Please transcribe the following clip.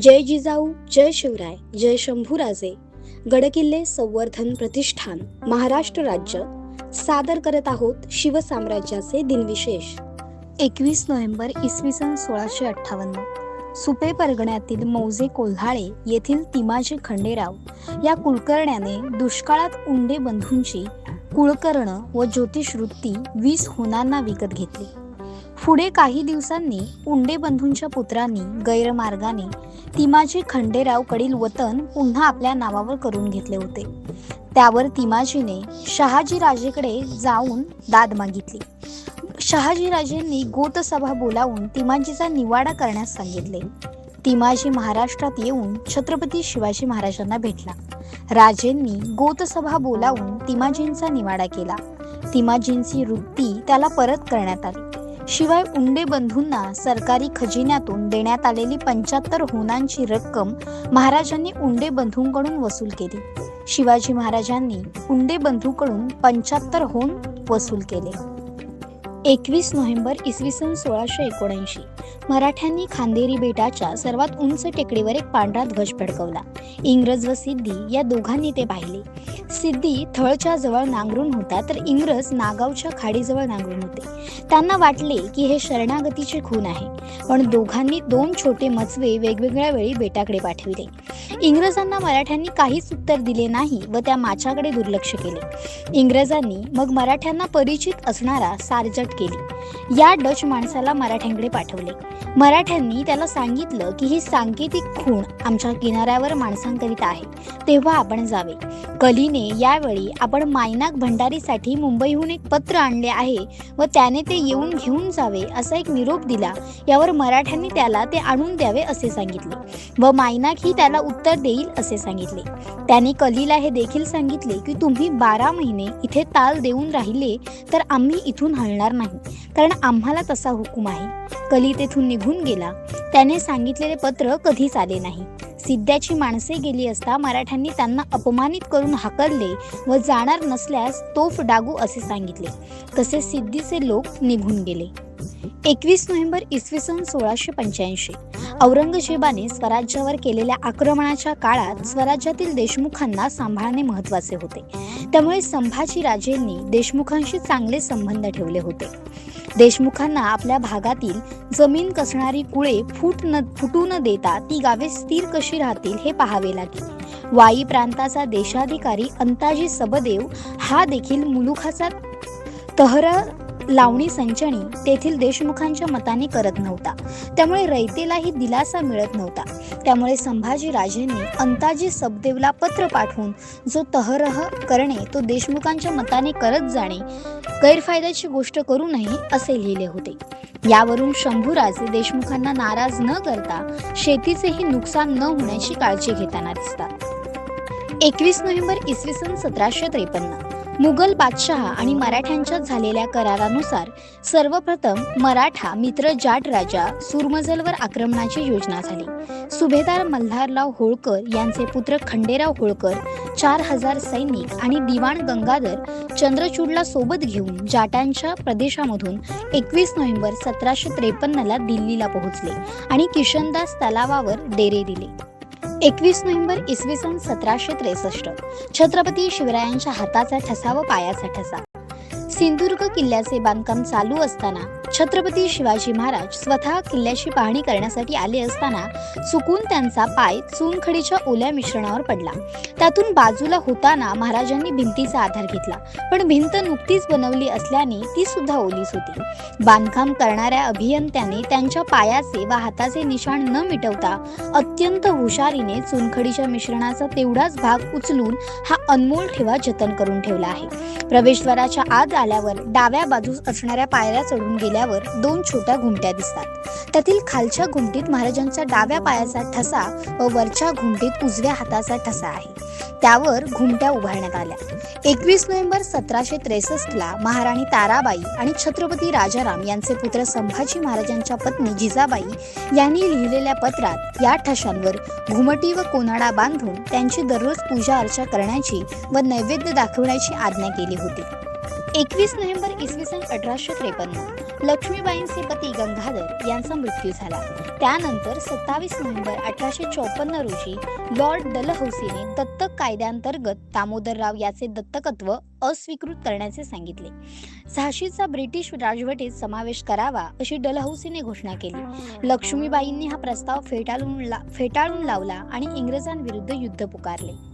जय जिजाऊ जय शिवराय जय शंभूराजे. गडकिल्ले संवर्धन प्रतिष्ठान महाराष्ट्र राज्य. सादर करत आहोत शिवसाम्राज्याचे दिनविशेष. एकवीस नोव्हेंबर इसवी सन सोळाशे अठ्ठावन्न. सुपे परगण्यातील मौजे कोल्हाळे येथील तिमाजी खंडेराव या कुलकर्ण्याने दुष्काळात उंडे बंधूंची कुळकर्ण व ज्योतिषवृत्ती वीस होणांना विकत घेतली. पुढे काही दिवसांनी उंडे बंधूंच्या पुत्रांनी गैरमार्गाने तिमाजी खंडेरावकडील वतन पुन्हा आपल्या नावावर करून घेतले होते. त्यावर तिमाजीने शहाजीराजेकडे जाऊन दाद मागितली. शहाजीराजेंनी गोतसभा बोलावून तिमाजीचा निवाडा करण्यास सांगितले. तिमाजी महाराष्ट्रात येऊन छत्रपती शिवाजी महाराजांना भेटला. राजेंनी गोतसभा बोलावून तिमाजींचा निवाडा केला. तिमाजींची वृत्ती त्याला परत करण्यात आली. शिवाय उंडे बंधूंना सरकारी खजिन्यातून देण्यात आलेली पंच्याहत्तर होनांची रक्कम महाराजांनी उंडे बंधूंकडून वसूल केली. शिवाजी महाराजांनी उंडे बंधूकडून पंच्याहत्तर होन वसूल केले. एकवीस नोव्हेंबर इसवी सन सोळाशे एकोणऐंशी. मराठ्यांनी खांदेरी बेटाच्या सर्वात उंच टेकडीवर एक पांढरा ध्वज फडकवला. इंग्रज व सिद्धी या दोघांनी ते पाहिले. सिद्धी थळच्या जवळ नांगरून होता तर इंग्रज नागावच्या खाडीजवळ नांगरून होते. त्यांना वाटले की हे शरणागतीचे खून आहे पण दोघांनी दोन छोटे मचवे वेगवेगळ्या वेळी बेटाकडे पाठविले. इंग्रजांना मराठ्यांनी काहीच उत्तर दिले नाही व त्या माच्याकडे दुर्लक्ष केले. इंग्रजांनी मग मराठ्यांना परिचित असणारा सार्जट केली. या डच माणसाला मराठ्यांकडे पाठवले. मराठ्यांनी त्याला सांगितलं की ही सांकेतिक खूण आमच्या किनाऱ्यावर माणसांकरिता आहे. तेव्हा आपण जावे. कलीने यावेळी आपण मायनाक भंडारीसाठी मुंबईहून एक पत्र आणले आहे व त्याने ते येऊन घेऊन जावे असा एक निरोप दिला. यावर मराठ्यांनी त्याला ते आणून द्यावे असे सांगितले व मायनाक ही त्याला उत्तर देईल असे सांगितले. त्याने कलीला हे देखील सांगितले की तुम्ही बारा महिने इथे ताल देऊन राहिले तर आम्ही इथून हलणार नाही. नाही. कारण आम्हाला तसा हुकूम आहे. कली तेथून निघून गेला. त्याने सांगितलेले पत्र कधीच आले नाही. सिद्ध्याची माणसे गेली असता मराठ्यांनी त्यांना अपमानित करून हाकलले व जाणार नसल्यास तोफ डागू असे सांगितले. तसे सिद्धीचे लोक निघून गेले. एकवीस नोव्हेंबर इसवी सन सोळाशे पंच्याऐंशी. औरंगजेबाने स्वराज्यावर केलेल्या आक्रमणाच्या काळात स्वराज्यातील देशमुखांना सांभाळणे महत्त्वाचे होते. त्यामुळे संभाजी राजेंनी देशमुखांशी चांगले संबंध ठेवले होते. देशमुखांना आपल्या भागातील जमीन कसणारी कुळे फूट न फुटू न देता ती गावे स्थिर कशी राहतील हे पाहावे लागेल. वाई प्रांताचा देशाधिकारी अंताजी सबदेव हा देखील मुलुखाचा तहर लावणी संचणी तेथील देशमुखांच्या मताने करत नव्हता. त्यामुळे रयतेलाही दिलासा मिळत नव्हता. त्यामुळे संभाजी राजेंनी अंताजी सबदेवला पत्र पाठवून जो तहरह करणे तो देशमुखांच्या मताने करत जाणे गैरफायद्याची गोष्ट करू नये असे लिहिले होते. यावरून शंभूराजे देशमुखांना नाराज न करता शेतीचेही नुकसान न होण्याची काळजी घेताना दिसतात. एकवीस नोव्हेंबर इसवी सन सतराशे त्रेपन्न. मुघल बादशहा आणि मराठ्यांच्यात झालेल्या करारानुसार सर्वप्रथम मराठा मित्र जाट राजा सुरमजलवर आक्रमणाची योजना झाली. सुभेदार मल्हारराव होळकर यांचे पुत्र खंडेराव होळकर चार हजार सैनिक आणि दिवाण गंगाधर चंद्रचूडला सोबत घेऊन जाटांच्या प्रदेशामधून एकवीस नोव्हेंबर सतराशे त्रेपन्नला दिल्लीला पोहोचले आणि किशनदास तलावावर डेरे दिले. एकवीस नोव्हेंबर इसवी सन सतराशे त्रेसष्ट. छत्रपती शिवरायांच्या हाताचा ठसा व पायाचा ठसा. सिंधुदुर्ग किल्ल्याचे बांधकाम चालू असताना छत्रपती शिवाजी महाराज स्वतः किल्ल्याची पाहणी करण्यासाठी आले असताना चुकून त्यांचा पाय चुनखडीच्या ओल्या मिश्रणावर पडला. त्यातून बाजूला होताना महाराजांनी भिंतीचा आधार घेतला पण भिंत नुकतीच बनवली असल्याने ती सुद्धा ओलीच होती. बांधकाम करणाऱ्या अभियंत्याने त्यांच्या पायाचे व हाताचे निशाण न मिटवता अत्यंत हुशारीने चुनखडीच्या मिश्रणाचा तेवढाच भाग उचलून हा अनमोल ठेवा जतन करून ठेवला आहे. प्रवेशद्वाराच्या आत आल्यावर डाव्या बाजूस असणाऱ्या पायऱ्या चढून गेल्यावर दोन छोट्या घुमट्या दिसतात. त्यातील खालच्या घुमटीत महाराजांचा डाव्या पायाचा ठसा व वरच्या घुमटीत उजव्या हाताचा ठसा आहे. त्यावर घुमट्या उभारण्यात आल्या. एकवीस नोव्हेंबर सतराशे त्रेसष्टला महाराणी ताराबाई आणि छत्रपती राजाराम यांचे पुत्र संभाजी महाराजांच्या पत्नी जिजाबाई यांनी लिहिलेल्या पत्रात या ठशांवर घुमटी व कोनाडा बांधून त्यांची दररोज पूजा अर्चा करण्याची व नैवेद्य दाखवण्याची आज्ञा केली होती. एकवीस नोव्हेंबर इसवी सन अठराशे त्रेपन्न लक्ष्मीबाईंचे पती गंगाधर यांचा मृत्यू झाला. त्यानंतर सत्तावीस नोव्हेंबर अठराशे चौपन्न रोजी लॉर्ड डलहौसीने दत्तक कायद्याअंतर्गत दामोदरराव याचे दत्तकत्व अस्वीकृत करण्याचे सांगितले. झाशीचा ब्रिटिश राजवटीत समावेश करावा अशी डलहौसीने घोषणा केली. लक्ष्मीबाईंनी हा प्रस्ताव फेटाळून ला फेटाळून लावला आणि इंग्रजांविरुद्ध युद्ध पुकारले.